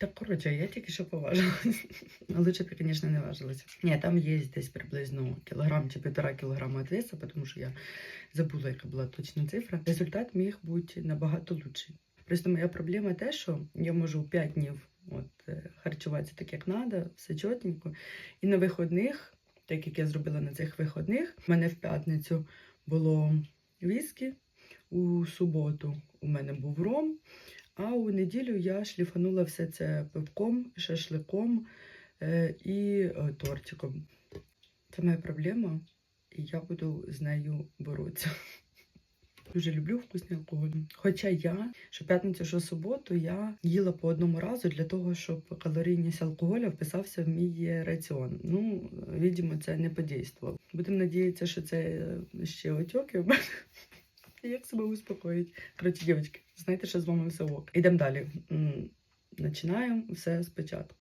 Так, коротше, я тільки що поважилась. Лучше б я, звісно, не важилася. Ні, там є десь приблизно кілограм чи півтора кілограма веса, тому що я забула, яка була точна цифра. Результат міг бути набагато лучший. Просто моя проблема те, що я можу 5 днів от, е, харчуватися так, як треба, все чотенько. І на виходних, так як я зробила на цих виходних, в мене в п'ятницю було віскі, у суботу у мене був ром, а у неділю я шліфанула все це пивком, шашликом е, і е, тортиком. Це моя проблема, і я буду з нею боротися. Дуже люблю вкусний алкоголь. Хоча я, що п'ятницю, що суботу, я їла по одному разу для того, щоб калорійність алкоголю вписався в мій раціон. Ну, видимо, це не подействувало. Будемо надіятися, що це е, ще отеки. в мене. Як себе успокоїть? Коротше, дівчатки, знаєте, що з вами все ок. Ідемо далі. Починаємо все спочатку.